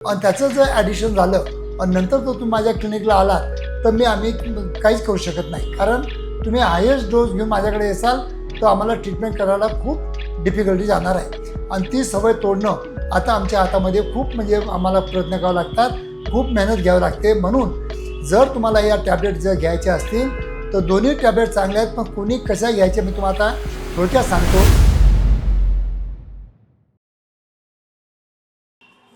आणि त्याचं जर ॲडिशन झालं आणि नंतर जर तुम्ही माझ्या क्लिनिकला आलात तर मी आम्ही काहीच करू शकत नाही. कारण तुम्ही हायेस्ट डोस घेऊन माझ्याकडे येसाल तर आम्हाला ट्रीटमेंट करायला खूप डिफिकल्टी जाणार आहे. आणि ती सवय तोडणं आता आमच्या हातामध्ये खूप म्हणजे आम्हाला प्रयत्न करावे लागतात खूप मेहनत घ्यावी लागते. म्हणून जर तुम्हाला या टॅबलेट जर घ्यायच्या असतील तर दोन्ही टॅबलेट चांगल्या आहेत पण कोणी कशा घ्यायच्या मी तुम्हाला आता थोडक्यात सांगतो.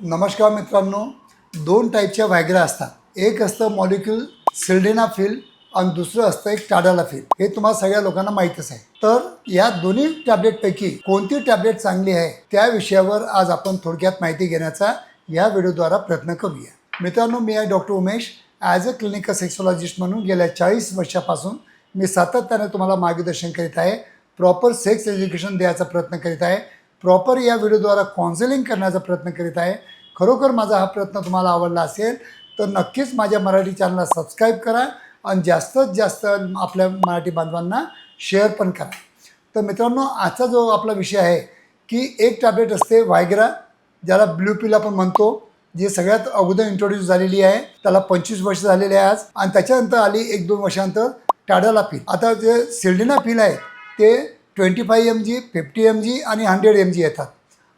नमस्कार मित्रांनो दोन टाईपच्या व्हायग्रा असतात. एक असतं मॉलिक्यूल सिल्डेनाफिल आणि दुसरं असतं एक टाडालाफिल हे तुम्हाला सगळ्या लोकांना माहीतच आहे. तर या दोन्ही टॅबलेटपैकी कोणती टॅबलेट चांगली आहे त्या विषयावर आज आपण थोडक्यात माहिती घेण्याचा या व्हिडिओद्वारा प्रयत्न करूया. मित्रांनो मी आहे doctor Umesh. As a clinical sexologist म्हणून गेल्या चाळीस वर्षापासून मी सातत्याने तुम्हाला मार्गदर्शन करीत आहे. प्रॉपर सेक्स एज्युकेशन द्यायचा प्रयत्न करीत आहे. प्रॉपर या व्हिडिओद्वारा काउन्सिलिंग करण्याचा प्रयत्न करीत आहे. खरोखर माझा हा प्रयत्न तुम्हाला आवडला असेल तर नक्कीच माझ्या मराठी चॅनलला सबस्क्राईब करा आणि जास्तीत जास्त आपल्या मराठी बांधवांना शेअर पण करा. तर मित्रांनो आजचा जो आपला विषय आहे की एक टॅबलेट असते वायग्रा ज्याला ब्ल्यू पिल आपण म्हणतो जी सगळ्यात अगोदर इंट्रोड्यूस झालेली आहे. त्याला पंचवीस वर्ष झालेले आहे आज आणि त्याच्यानंतर आली एक दोन वर्षानंतर टाडाला पिल आता जे सिल्डिना पिल आहे ते twenty five M G fifty M G आणि हंड्रेड एम जी येतात.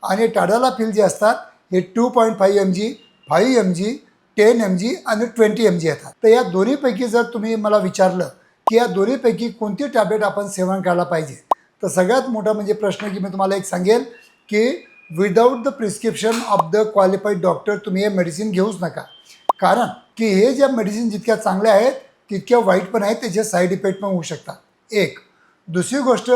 आणि टाडाला पिल जे असतात हे two point five M G five M G ten M G आणि ट्वेंटी एम जी येतात. तर या दोन्हीपैकी जर तुम्ही मला विचारलं की या दोन्हीपैकी कोणती टॅबलेट आपण सेवन करायला पाहिजे तर सगळ्यात मोठा म्हणजे प्रश्न की मी तुम्हाला एक सांगेल की without the prescription of the qualified doctor तुम्ही हे मेडिसिन घेऊच नका. कारण की हे ज्या मेडिसिन जितक्या चांगल्या आहेत तितक्या वाईट पण आहेत त्याचे साईड इफेक्ट पण होऊ शकतात. एक. दुसरी गोष्ट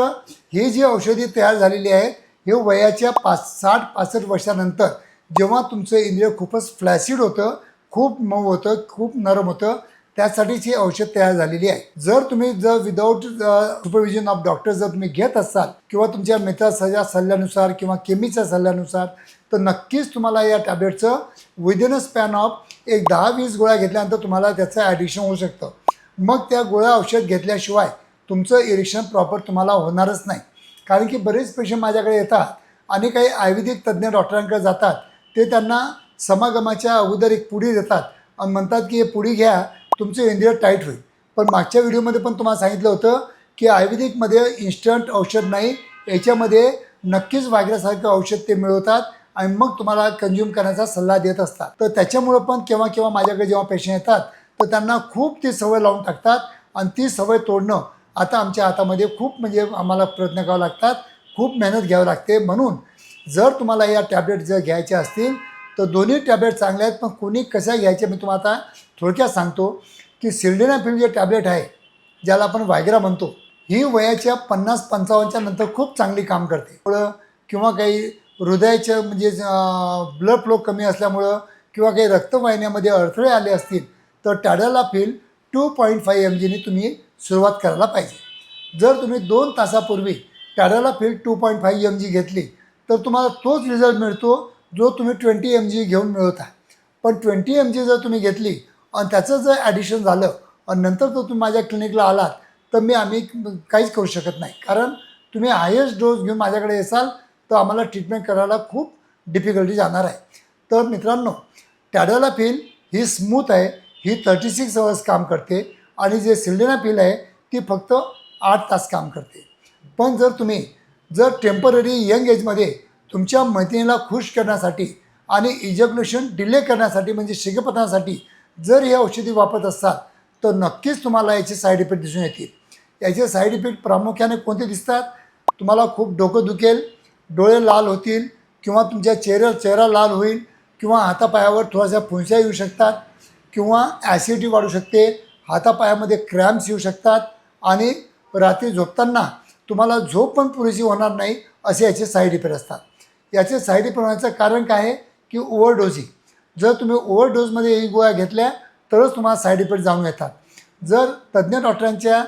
ही जी औषधी तयार झालेली आहेत हे वयाच्या पाच साठ पासष्ट वर्षानंतर जेव्हा तुमचं इंद्रिय खूपच फ्लॅसिड होतं खूप मऊ होतं खूप नरम होतं त्यासाठीच ही औषध तयार झालेली आहे. जर तुम्ही जर विदाऊट सुपरविजन ऑफ डॉक्टर जर तुम्ही घेत असाल किंवा तुमच्या मित्राच्या सल्ल्यानुसार किंवा केमीच्या सल्ल्यानुसार तर नक्कीच तुम्हाला या टॅबलेटचं विदिन अ स्पॅन ऑफ एक दहा वीस गोळ्या घेतल्यानंतर तुम्हाला त्याचं ॲडिक्शन होऊ शकतं. मग त्या गोळ्या औषध घेतल्याशिवाय तुमचं इरिक्शन प्रॉपर तुम्हाला होणारच नाही. कारण की बरेच पेशंट माझ्याकडे येतात आणि काही आयुर्वेदिक तज्ज्ञ डॉक्टरांकडे जातात ते त्यांना समागमाच्या अगोदर एक पुडी देतात. आणि म्हणतात की हे पुडी घ्या तुमचं इंद्रिय टाईट होईल. पण मागच्या व्हिडिओमध्ये पण तुम्हाला सांगितलं होतं की आयुर्वेदिकमध्ये इन्स्टंट औषध नाही याच्यामध्ये नक्कीच वागण्यासारखं औषध ते मिळवतात आणि मग तुम्हाला कंझ्युम करण्याचा सल्ला देत असतात. तर त्याच्यामुळं पण केव्हा केव्हा माझ्याकडे जेव्हा पेशंट येतात तर त्यांना खूप ती सवय लावून टाकतात आणि ती सवय तोडणं आता आमच्या हातामध्ये खूप म्हणजे आम्हाला प्रयत्न करावे लागतात खूप मेहनत घ्यावी लागते. म्हणून जर तुम्हाला या टॅबलेट जर घ्यायच्या असतील तर दोन्ही टॅबलेट चांगल्या आहेत पण कोणी कशा घ्यायच्या मी तुम्हाला आता थोडक्यात सांगतो की सिल्डेनाफिल जे टॅबलेट आहे ज्याला आपण वायग्रा म्हणतो ही वयाच्या पन्नास पंचावन्नच्या नंतर खूप चांगली काम करते. मुळं किंवा काही हृदयाचं म्हणजे ब्लड फ्लो कमी असल्यामुळं किंवा काही रक्तवाहिन्यामध्ये अडथळे आले असतील तर tadalafil two point five M जीने तुम्ही सुरुवात करायला पाहिजे. जर तुम्ही दोन तासापूर्वी tadalafil two point five M G घेतली तर तुम्हाला तोच रिझल्ट मिळतो जो तुम्ही ट्वेंटी एम जी घेऊन मिळवता. पण ट्वेंटी एम जी जर तुम्ही घेतली आणि त्याचं जर ॲडिशन झालं आणि नंतर जर तुम्ही माझ्या क्लिनिकला आलात तर मी आम्ही काहीच करू शकत नाही. कारण तुम्ही हायेस्ट डोस घेऊन माझ्याकडे येसाल तर आम्हाला ट्रीटमेंट करायला खूप डिफिकल्टी जाणार आहे. तर मित्रांनो टॅडाला फिल ही स्मूथ आहे ही थर्टी सिक्स अवर्स काम करते आणि जे सिल्डेना फिल आहे ती फक्त आठ तास काम करते. पण जर तुम्ही जर टेंपररी यंग एजमध्ये तुमच्या मैत्रिणीला खुश करण्यासाठी आणि इजॅक्युलेशन डिले करण्यासाठी म्हणजे शिगपणासाठी जर हे औषधी वापरत असाल तर नक्कीच तुम्हाला याचे साईड इफेक्ट दिसून येतील. याचे साईड इफेक्ट प्रामुख्याने कोणते दिसतात? तुम्हाला खूप डोकं दुखेल डोळे लाल होतील किंवा तुमच्या चेहऱ्या चेहरा लाल होईल किंवा हातापायावर थोड्याशा फुंस्या येऊ शकतात किंवा ॲसिडिटी वाढू शकते हातापायामध्ये क्रॅम्प्स येऊ शकतात आणि रात्री झोपताना तुम्हाला झोप पण पुरेशी होणार नाही असे याचे साईड इफेक्ट असतात. याचे साईड इफेक्ट होण्याचं कारण काय आहे? की ओव्हरडोजिंग जर तुम्ही ओव्हरडोजमध्ये ही गोळ्या घेतल्या तरच तुम्हाला साईड इफेक्ट जाणून येतात. जर तज्ज्ञ डॉक्टरांच्या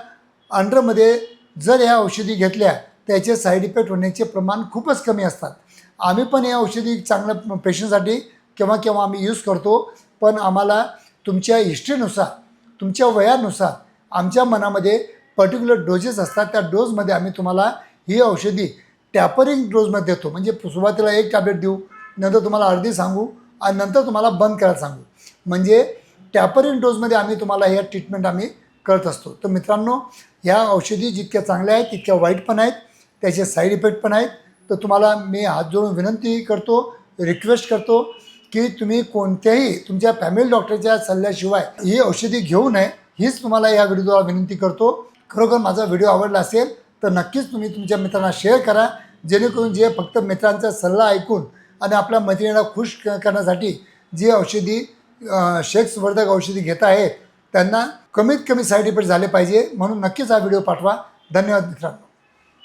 अंडरमध्ये जर ह्या औषधी घेतल्या तर याचे साईड इफेक्ट होण्याचे प्रमाण खूपच कमी असतात. आम्ही पण या औषधी चांगल्या पेशंटसाठी केव्हा केव्हा आम्ही यूज करतो पण आम्हाला तुमच्या हिस्ट्रीनुसार तुमच्या वयानुसार आमच्या मनामध्ये पर्टिक्युलर डोजेस असतात त्या डोजमध्ये आम्ही तुम्हाला ही औषधी टॅपरिंग डोजमध्ये देतो. म्हणजे सुरुवातीला एक टॅबलेट देऊ नंतर तुम्हाला अर्धी सांगू आणि नंतर तुम्हाला बंद करायला सांगू. म्हणजे टॅपरिंग डोजमध्ये आम्ही तुम्हाला ह्या ट्रीटमेंट आम्ही करत असतो. तर मित्रांनो ह्या औषधी जितक्या चांगल्या आहेत तितक्या वाईट पण आहेत त्याचे साईड इफेक्ट पण आहेत. तर तुम्हाला मी हात जोडून विनंती करतो रिक्वेस्ट करतो की तुम्ही कोणत्याही तुमच्या फॅमिली डॉक्टरच्या सल्ल्याशिवाय ही औषधी घेऊ नये हीच तुम्हाला या व्हिडिओद्वारा विनंती करतो. खरोखर माझा व्हिडिओ आवडला असेल तर नक्कीच तुम्ही तुमच्या मित्रांना शेअर करा. जेणेकरून जे फक्त मित्रांचा सल्ला ऐकून आणि आपल्या मैत्रिणीला खुश करण्यासाठी जी औषधी शेक्सवर्धक औषधी घेत आहेत त्यांना कमीत कमी साईड इफेक्ट झाले पाहिजे. म्हणून नक्कीच हा व्हिडिओ पाठवा. धन्यवाद मित्रांनो.